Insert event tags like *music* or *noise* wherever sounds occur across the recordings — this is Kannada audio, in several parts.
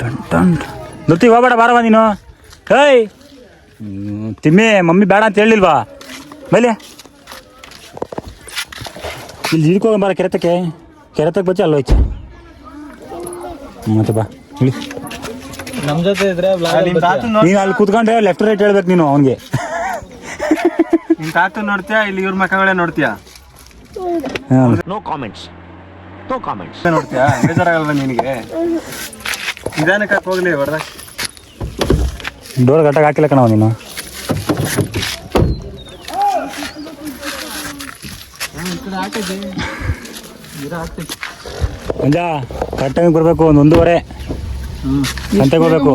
ಟನ್ ಟನ್ ಧೃತಿ ಹೋಗ್ಬೇಡ ಬಾರವ ನೀನು. ಹೇಯ್ ಹ್ಮ್, ತಿಮ್ಮಿ ಮಮ್ಮಿ ಬೇಡ ಅಂತ ಹೇಳಿಲ್ವಾ? ಬೈಲಿ. ಇಲ್ಲಿ ಹಿಡ್ಕೊ ಬಾರ ಕೆರೆತಕ್ಕೆ. ಕೆರೆತಕ್ಕೆ ಬಚ್ಚ ಅಲ್ಲೋಯ್ತು. ಮತ್ತೆ ಬಾ. ಇಲ್ಲಿ. ನಮ್ಮ ಜೊತೆ ಇದ್ರೆ ನೀನು ಅಲ್ಲಿ ಕೂತ್ಕೊಂಡ್ರೆ ಲೆಫ್ಟ್ ರೈಟ್ ಹೇಳ್ಬೇಕು ನೀನು ಅವನಿಗೆ. ನಿನ್ ತಾತ ನೋಡ್ತೀಯಾ? ಇಲ್ಲಿ ಇವ್ರ ಮಕ್ಕಗಳೇ ನೋಡ್ತೀಯಾ? ನೋ ಕಾಮೆಂಟ್ಸ್ ನೋ ಕಾಮೆಂಟ್ಸ್ ನೋಡ್ತೀಯಾ? ಬೇಜಾರಾಗಲ್ವಾ ನಿನಗೆ? ಡೋರ್ ಗಟ್ಟಾಗ ಹಾಕಿಲ್ಲ ಕಣವ ನೀನು. ಮಂಜ ಕರೆಕ್ಟಾಗಿ ಬರಬೇಕು, ಒಂದು ಒಂದೂವರೆ. ಗಂಟೆಗೆ ಹೋಗ್ಬೇಕು.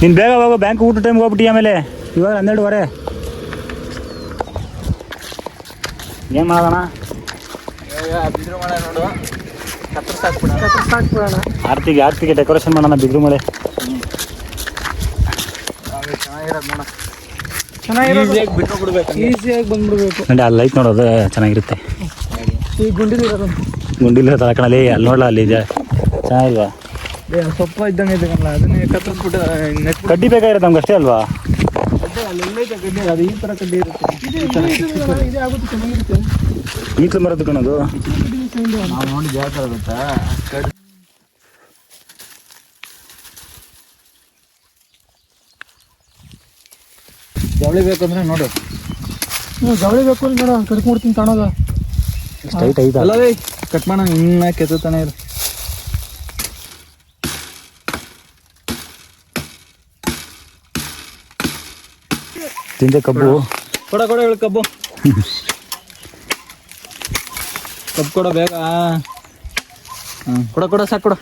ನೀನು ಬೇಗ ಹೋಗೋ, ಬ್ಯಾಂಕ್ ಊಟ ಟೈಮ್ಗೆ ಹೋಗ್ಬಿಟ್ಟು ಆಮೇಲೆ. ಇವಾಗ ಹನ್ನೆರಡುವರೆ. ಏನು ಮಾಡೋಣ ಬಿದ್ರು ಮಾಡ ನೋಡು ಕತ್ತರ್ಸ್ ಹಾಕ್ಬಿಡ ಆರ್ತಿಗೆ ಆರ್ತಿಗೆ ಡೆಕೋರೇಷನ್ ಮಾಡೋಣ ಬಿದ್ರು ಮಳೆ. ಚೆನ್ನಾಗಿರೋದು ನೋಡ ಈಸಿಯಾಗಿ ಬಿಟ್ಟು ಬಿಡ್ಬೇಕು ಈಸಿಯಾಗಿ ಬಂದ್ಬಿಡ್ಬೇಕು. ನೋಡಿ ಆ ಲೈಟ್ ನೋಡೋದು ಚೆನ್ನಾಗಿರುತ್ತೆ. ಈ ಗುಂಡಿಲಿರೋದು. ಗುಂಡಿಲ್ಲ ತಳಕಣಲ್ಲಿ ಅಲ್ಲಿ ನೋಡಲ್ಲ ಅಲ್ಲಿ ಇದೆ. ಚೆನ್ನಾಗಿಲ್ವಾ? ಸೊಪ್ಪ ಇದ್ದಂಗೆ ಇದೆ ಅದನ್ನೇ ಕತ್ತರಿಸ್ಬಿಟ್ಟು ಕಡ್ಡಿ ಬೇಕಾಗಿರೋದು ನಮ್ಗೆ ಅಷ್ಟೇ ಅಲ್ವಾ? ಗಡ್ಡೆ ಅದು ಈ ಥರ ಕಡ್ಡಿ ಇರುತ್ತೆ. ಇದೇ ಆಗುತ್ತೆ ಚೆನ್ನಾಗಿರುತ್ತೆ ಮರದ್ದು ಕಣದು? ನಾವು ನೋಡಿ ಯಾವ ಥರ ಗೊತ್ತಾ? ಜವಳಿ ಬೇಕಂದ್ರೆ ನೋಡು. ಜವಳಿ ಬೇಕು ಅಂದ್ರೆ ಕಟ್ಕೊಡ್ತೀನಿ ತಣೋದ ಸ್ಟ್ರೈಟ್ ಐತಾ ಅಲ್ಲವೇ ಕಟ್ ಮಾಡೋಣ ಇನ್ನ ಕೆತ್ತಾನೆ ಇರು. ತಿಂದೆ ಕಬ್ಬು. ಕೊಡ ಕೊಡ ಹೇಳು ಕಬ್ಬು. ಕಬ್ಬು ಕೊಡ ಬೇಗ. ಹ್ಞೂ ಕೊಡ ಕೊಡ ಸಾಕು ಕೊಡ.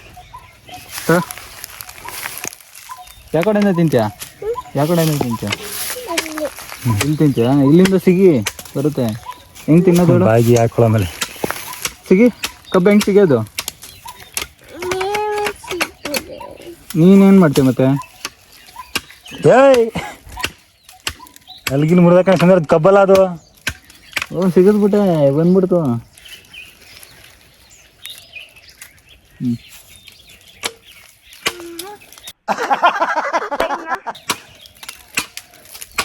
ಯಾವ ಕಡೆಯಿಂದ ತಿಂತ್ಯಾ? ಯಾವ ಕಡೆಯಿಂದ ತಿಂತ್ಯಾ? ಇಲ್ಲಿ ತಿಂತೀಯಾ? ಇಲ್ಲಿಂದ ಸಿಗಿ ಬರುತ್ತೆ. ಹೆಂಗೆ ತಿನ್ನೋದು ಬಾಗಿ ಹಾಕೊಳ್ಳೋ ಆಮೇಲೆ. ಸಿಗಿ ಕಬ್ಬು ಹೆಂಗೆ ಸಿಗೋದು ನೀನೇನ್ ಮಾಡ್ತೀಯ ಮತ್ತೆ? ಏಯ್! ಅಲ್ಗಿಲ್ ಮುರ್ದಕ್ಕ ಸಂದ್ರ ಕಬ್ಬಲ್ಲ ಅದು. ಓ ಸಿಗದ್ಬಿಟ್ಟೆ ಬಂದ್ಬಿಡ್ತು. ಹ್ಞೂ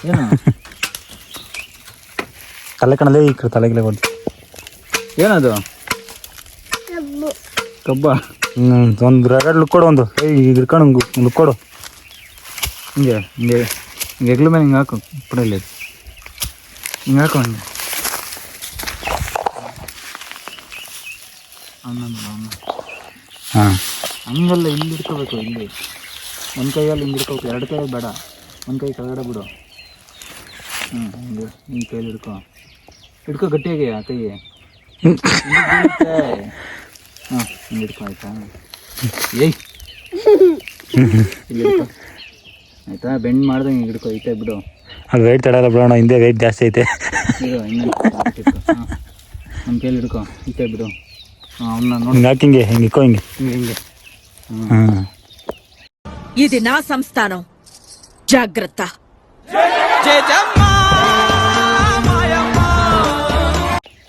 ಏನು? ತಲೆ ಕಣಲೇ ಈ ಕಡೆ ತಲೆಗಿಲೆ ಬಂತು ಏನದು? ಕಬ್ಬ. ಹ್ಞೂ ಒಂದು ರಗಡ್ ಲುಕ್ ಕೊಡು ಒಂದು. ಏಯ್ ಈಗ ಇಟ್ಕೊಂಡು ಲುಕ್ ಕೊಡು ಹಿಂಗೆ ಹಿಂಗೆ. ಹಿಂಗೆ ಎಗ್ಲ ಮೇಲೆ ಹಿಂಗೆ ಹಾಕು ಪುಡಲ್ಲಿ ಹಿಂಗೆ ಹಾಕು ಹಂಗೆ ಹನ್ನೊಂದು ಹನ್ನೊಂದು ಹಾಂ ಹಂಗಲ್ಲ ಇಲ್ಲಿ ಹಿಡ್ಕೋಬೇಕು ಇಲ್ಲಿ ಒಂದು ಕೈಯಲ್ಲಿ ಹಿಂಗೆ ಹಿಡ್ಕೋಬೇಕು ಎರಡು ಕೈ ಬೇಡ ಒಂದು ಕೈ ಕೆಳಗಡೆ ಬಿಡು ಹ್ಞೂ ಹಿಂಗೆ ಹಿಂಗೆ ಕೈಯಲ್ಲಿ ಹಿಡ್ಕೊ ಹಿಡ್ಕೊ ಗಟ್ಟಿಯಾಗಿ ಆ ಕೈ ಹಾಂ ಹಿಂಗೆ ಹಿಡ್ಕೊ ಆಯ್ತಾ ಏಯ್ ಇಲ್ಲಿ ಹಿಡ್ಕೊ ಆಯ್ತಾ ಬೆಂಡ್ ಮಾಡ್ದಂಗೆ ಹಿಂಗೆ ಹಿಡ್ಕೊ ಐತೆ ಬಿಡು ಅದು ವೆಯ್ಟ್ ತಡೆಯಲ್ಲ ಬಿಡೋಣ ಹಿಂದೆ ವೆಯ್ಟ್ ಜಾಸ್ತಿ ಐತೆ ಇರು ಇನ್ನೊಂದು ಹಾಂ ನಮ್ಮ ಕೈಯಲ್ಲಿ ಹಿಡ್ಕೊ ಐತೆ ಬಿಡು ಹಾಂ ಅವನ್ನ ನೋಡಿ ಹಿಂಗೆ ಹಾಕಿ ಹಿಂಗೆ ಹಿಂಗೆ ಇಕ್ಕೋ ಹಿಂಗೆ ಹಿಂಗೆ ಹಿಂಗೆ ಹಾಂ ఇది నా సంస్థానం జాగ్రత్త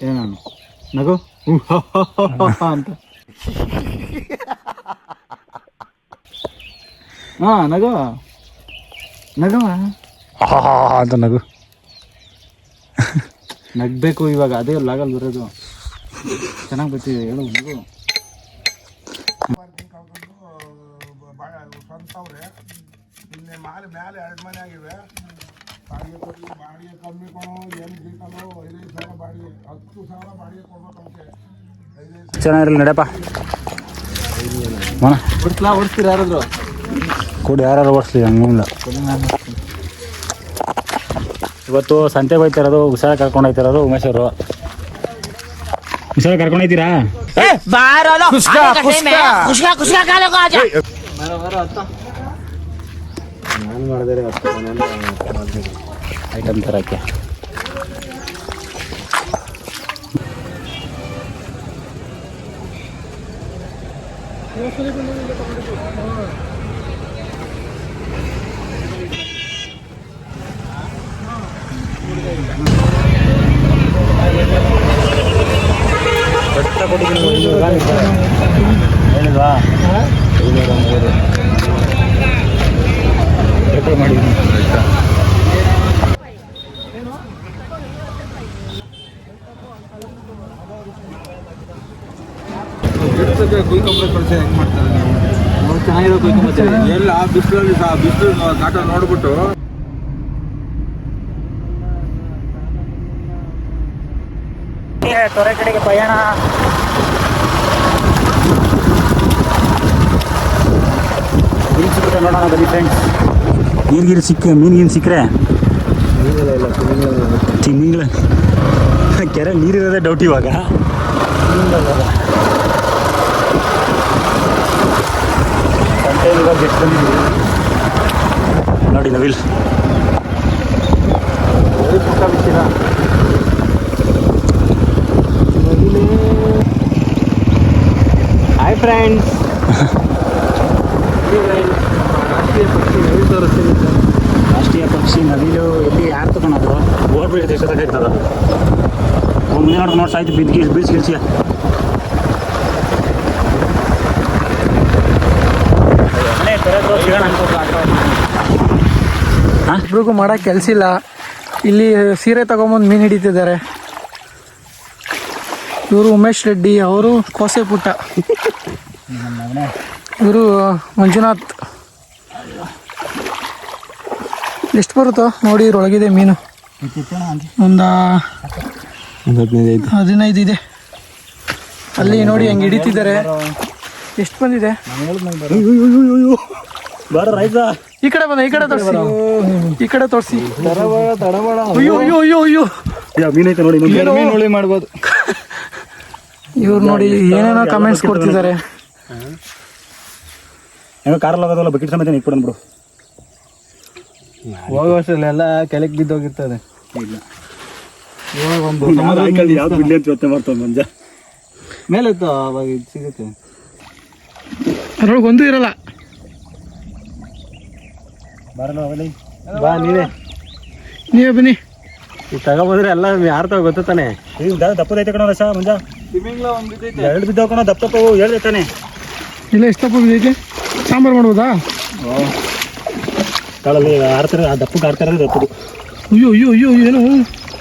ಏನು ನಗು ಹ್ಮ್, ಹ, ಹ, ಹ, ಹ, ಹ ಅಂತ ಹಾ ನಗು ನಗವ ಅಂತ ನಗು. ನಗ್ಬೇಕು ಇವಾಗ ಅದೇ ಲಾಗಲ್ ಬರೋದು. ಚೆನ್ನಾಗಿ ಬರ್ತಿದೆ ಹೇಳು ನಗು. ಚೆನ್ನಾಗಿರಲಿ ನಡೆಯಪ್ಪ. ಮನ ಓಡಿಸ್ಲಾ ಓಡಿಸ್ತೀರ ಯಾರಾದ್ರು? ಕೂಡ ಯಾರು ಓಡಿಸ್ಲಿ ಹಂಗಿಲ್ಲ ಇವತ್ತು ಸಂತೆಗೆ ಹೋಯ್ತಿರೋದು ಹುಷಾರ ಕರ್ಕೊಂಡು ಹೋಯ್ತಿರೋದು ಉಮೇಶ್ ಅವರು ಹುಷಾರ ಕರ್ಕೊಂಡು ಹೋಯ್ತೀರಾ ಬರ ಬರ ಹತ್ತ ಐಟಮ್ ತರಕ್ಕೆ. ಹೇಳಿಲ್ವಾ ರೆಕಾರ್ಡ್ ಮಾಡಿದ್ದೀನಿ ಕುಯ್ಕೊಂಬ ಕಳ್ಸಿ ಹೆಂಗ್ ಮಾಡ್ತಾರೆ ನೀವು ಚೆನ್ನಾಗಿರೋ ಎಲ್ಲ ಬಿಸಿಲಲ್ಲಿ ಬಿಸಿಲು ಕಾಟ ನೋಡ್ಬಿಟ್ಟು ತೊರೆ ಕಡೆಗೆ ಪಯಣ. ಮೀನು ಸಿಕ್ಕಿದ್ರೆ ನೋಡೋಣ ಬನ್ನಿ ಫ್ರೆಂಡ್ಸ್ ನೀರು ಗೀರು ಸಿಕ್ಕ ಮೀನು ಗೀನು ಸಿಕ್ಕರೆ ತಿಮ್ಮಿಂಗ್ಳ ಕೆರೆ ನೀರಿರೋದೇ ಡೌಟ್ ಇವಾಗ ಕಂಟೈನ್ ಇವಾಗ ಎಷ್ಟು ಬಂದಿದ್ದೀವಿ ನೋಡಿ ನವಿಲ್ ಹಾಯ್ ಫ್ರೆಂಡ್ಸ್ ರಾಷ್ಟ್ರೀಯ ಪಕ್ಷಿ ನವಿಲು ಎಲ್ಲಿ ಯಾರು ತಗೊಂಡ್ರು? ಓಡ್ಬಿಟ್ಟು ಎಷ್ಟೊತ್ತಾಗ್ತದ ಮುಂದೆ ನೋಡ್ಕೊಂಡು ನೋಡಿ ಸಾಯ್ತು ಬಿದ್ದು ಗೀಸ್ ಬೀಳ್ಸಿ ಗಿಳ್ಸಿ ಇಬ್ರಿಗೂ ಮಾಡಕ್ ಕೆಲಸ ಇಲ್ಲ. ಇಲ್ಲಿ ಸೀರೆ ತಗೊಂಬಂದು ಮೀನು ಹಿಡಿತಿದ್ದಾರೆ. ಇವರು ಉಮೇಶ್ ರೆಡ್ಡಿ ಅವರು ಕೋಸೆ ಪುಟ್ಟ ಇವರು ಮಂಜುನಾಥ್. ಎಷ್ಟು ಬರುತ್ತೋ ನೋಡಿ ಇದ್ರೊಳಗಿದೆ ಮೀನು. ಒಂದು ಹದಿನೈದು. ಇದೆ. ಅಲ್ಲಿ ನೋಡಿ ಹೆಂಗೆ ಹಿಡಿತಿದ್ದಾರೆ. ಎಷ್ಟು ಬಂದಿದೆ? ಈ ಕಡೆ ಬಂದ ಈ ಕಡೆ ತೋರಿಸಿ. ಈ ಕಡೆ ತೋರಿಸಿ. ಅಯ್ಯೋ ಅಯ್ಯೋ ಅಯ್ಯೋ ಅಯ್ಯೋ. ನೋಡಿ ಮಾಡ್ಬೋದು. ಇವ್ರು ನೋಡಿ ಏನೇನೋ ಕಮೆಂಟ್ಸ್ ಕೊಡ್ತಿದ್ದಾರೆ. ಏನೋ ಕಾರಲ್ಲಿ ಹೋಗೋದಲ್ಲ ಬಕೆಟ್ ಸಮೇತ ಇಟ್ಬಿಡೋಣ ಬಿಡು. ಹೋಗೋ ವರ್ಷಲ್ಲೆಲ್ಲ ಕೆಳಗೆ ಬಿದ್ದೋಗಿರ್ತದೆ ಯಾವ್ದು ಬಿಡ್ಲಿ ಅಂತ ಯೋಚನೆ ಮಾಡ್ತಾನೆ ಮಂಜ ಮೇಲೆ ಅವಾಗ ಇದು ಸಿಗುತ್ತೆ. ಅದ್ರೊಳಗೆ ಒಂದು ಇರಲ್ಲ. ಬರಲ್ಲ ಅವಲಿ ಬಾ ನೀವೇ ನೀವೇ ಬನ್ನಿ. ಈಗ ತಗೊಬಂದ್ರೆ ಎಲ್ಲ ಯಾರು ತಗೋ ಗೊತ್ತಾನೆ ಈಗ ದಪ್ಪದೈತೆ ಕಣ ರಸ ಮಂಜ. ಒಂದು ಎರಡು ಬಿದ್ದಾವ ಕಣ ದಪ್ಪ ಹೇಳ್ದೆ ತಾನೆ. ಇಲ್ಲ ಎಷ್ಟು ದಪ್ಪ ಬಿದ್ದೈತೆ. ಸಾಂಬಾರು ಮಾಡ್ಬೋದಾ? ಕಾಳಲ್ಲಿ ಆಡ್ತಾರೆ ಆ ದಪ್ಪಕ್ಕೆ ಆಡ್ತಾರೆ ದಪ್ಪದು ಅಯ್ಯೋ ಅಯ್ಯೋ ಅಯ್ಯೋ ಏನು.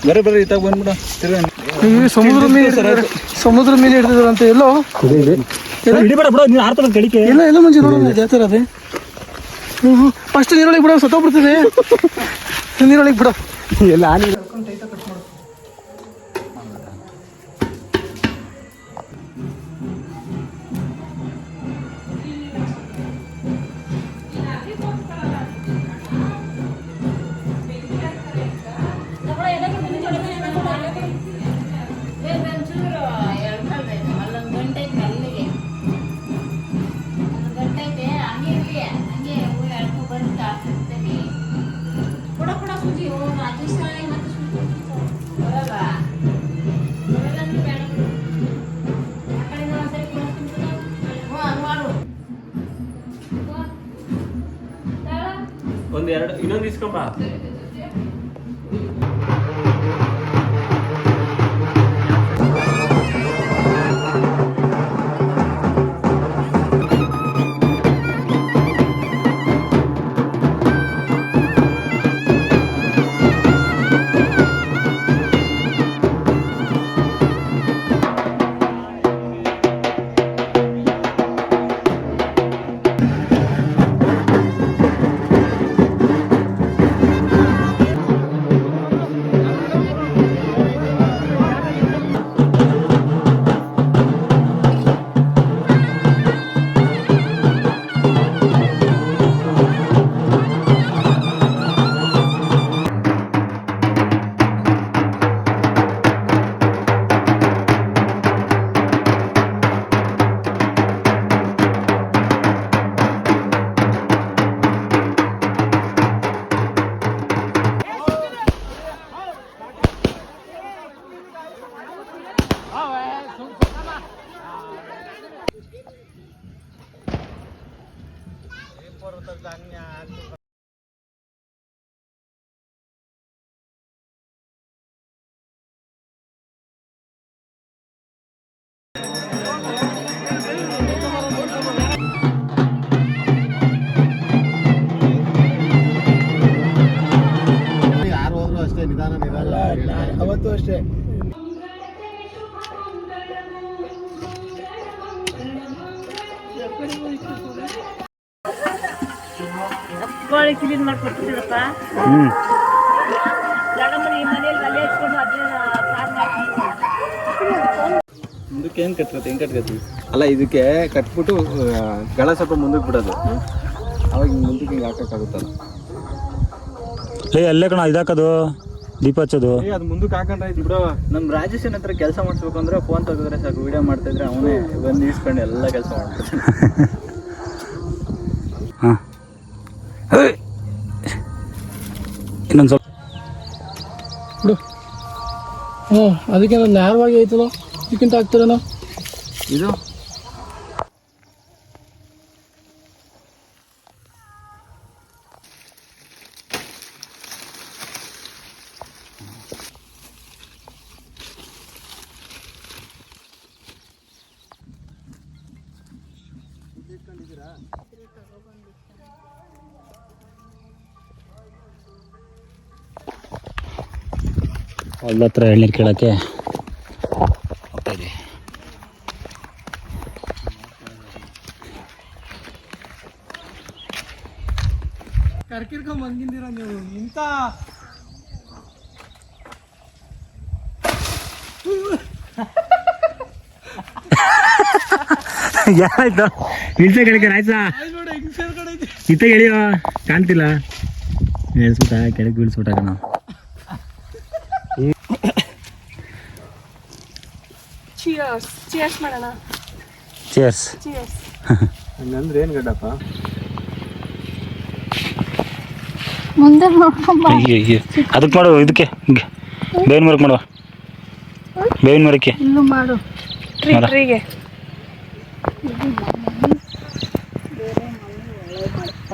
ಬೇರೆ ಬೇರೆ ಇತ್ತಾಗ ಬಂದ್ಬಿಡ. ತಿರ್ಗ ಸಮುದ್ರ ಮೀನು. ಸಮುದ್ರ ಮೀನು ಅಂತ ಎಲ್ಲೋ? ಹಿಡಿಬೇಡ ಬಿಡ ನೀನು ಆಡ್ತಾರೆ ಕಡಿಕೆ ಎಲ್ಲ ಎಲ್ಲ ಮುಂಚೆ ನೋಡೋಣ ಜಾತ್ರೆ ಅದೇ. ಹ್ಞೂ ಹ್ಞೂ ಫಸ್ಟ್ ನೀರೊಳಗೆ ಬಿಡ ಸತ್ತೋಗ್ಬಿಡ್ತದೆ. ನೀರೊಳಗೆ ಬಿಡೋ. ಎಲ್ಲ ಆನೆ ಒಂದು ಎರಡು ಇನ್ನೊಂದು ಇಸ್ಕೊಂಬ ಕೋಳಿ ಕ್ಲೀನ್ ಮಾಡ್ಕೊಡ್ತಿದ್ದೀರಪ್ಪ? ಹ್ಞೂ ಮುಂದಕ್ಕೆ ಏನು ಕಟ್ಕತ್ತೆ ಹೆಂಗೆ ಕಟ್ಕತ್ತಿ ಅಲ್ಲ ಇದಕ್ಕೆ ಕಟ್ಬಿಟ್ಟು ಗಳ ಸ್ವಲ್ಪ ಮುಂದಕ್ಕೆ ಬಿಡೋದು. ಅವಾಗ ಮುಂದಕ್ಕೆ ಹಿಂಗೆ ಹಾಕಕ್ಕಾಗುತ್ತಲ್ಲ. ಏ ಅಲ್ಲೇ ಕಣ ಇದಾಕದು ದೀಪ ಹಚ್ಚೋದು. ಅದು ಮುಂದಕ್ಕೆ ಹಾಕೊಂಡ್ರೆ ಆಯ್ತು ಬಿಡೋ. ನಮ್ಮ ರಾಜೇಶನ್ ಹತ್ರ ಕೆಲಸ ಮಾಡಿಸ್ಬೇಕು ಅಂದ್ರೆ ಫೋನ್ ತೆಗೆದ್ರೆ ಸಾಕು. ವಿಡಿಯೋ ಮಾಡ್ತಾ ಇದ್ರೆ ಅವನೇ ಬಂದು ಇಸ್ಕೊಂಡು ಎಲ್ಲ ಕೆಲಸ ಮಾಡ್ತಾನೆ ಹಾಂ. ಹ್ಞೂ ಅದಕ್ಕೆ ನಾನು ನೇರವಾಗಿ ಆಯ್ತಲ್ಲ? ಇದಕ್ಕಿಂತ ಆಗ್ತಾರೇನೋ ಇದು? ಹೊಲ್ದ ಹತ್ರ ಎಳ್ನೀರು ಕೇಳೋಕ್ಕೆ. ಕರ್ಕಿರ್ಕೊಂಡ್ ಬಂದಿದ್ದೀರ ನೀವು? ಇಂಥ ಆಯ್ತಾ ಇತ್ತ ಎಳಿಯೋ ಕಾಣ್ತಿಲ್ಲ. ಇಳಿಸ್ಬಿಟ್ಟ ಕೆಳಗೆ ಬೀಳ್ಸ್ಬಿಟ್ಟಾಗ ಕಣ ಚಿಯರ್ಸ್ ಮಾಡೋಣ. ಚಿಯರ್ಸ್ ಚಿಯರ್ಸ್ *laughs* ಹಂಗಂದ್ರೆ ಏನು ಗಡ್ಡಪ್ಪ? ಮುಂದೆ ನೋಡ್ಕೊಂಬ. ಅಯ್ಯೋ ಅಯ್ಯೋ. ಅದಕ್ಕೆ ಮಾಡು ಇದಕ್ಕೆ. ಹಿಂಗೆ. ಬೇವಿನ ಮರಕ್ಕೆ ಮಾಡುವ ಬೇವಿನ ಮರಕ್ಕೆ. ಇಲ್ಲೂ ಮಾಡು. ಟ್ರೀ. ಟ್ರೀಗೆ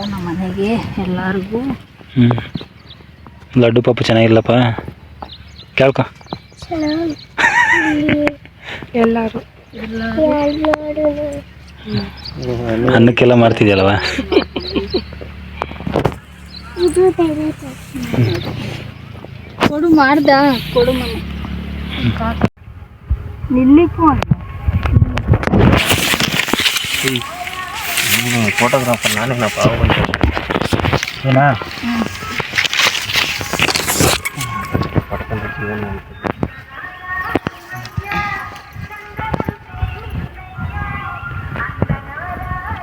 ನಮ್ಮ ಮನೆಗೆ ಎಲ್ಲರಿಗೂ ಹ್ಞೂ ಲಡ್ಡು ಪಾಪು ಚೆನ್ನಾಗಿಲ್ಲಪ್ಪ. ಕೇಳ್ಕೊ. ಎಲ್ಲರೂ ಅನ್ನಕ್ಕೆಲ್ಲ ಮಾಡ್ತಿದ್ಯಲ್ವ ಕೊಡು ಮಾಡ್ದ ಕೊಡು ಮನೆ ನಿಲ್ಲಿಕ್ಕೂ ಫೋಟೋಗ್ರಾಫರ್ ನಾನೇನಪ್ಪ ಏನಾ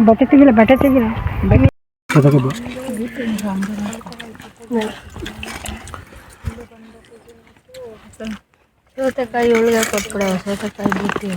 ಬಟ್ಟೆ ತೆಗಿಲ್ಲ ಬಟ್ಟೆ ತೆಗಿಲ್ಲ ಸೌತೆಕಾಯಿ ಉಳಿದ ಕೊಟ್ಬಿಡ ಸೌತೆಕಾಯಿ ಬಿಟ್ಟು.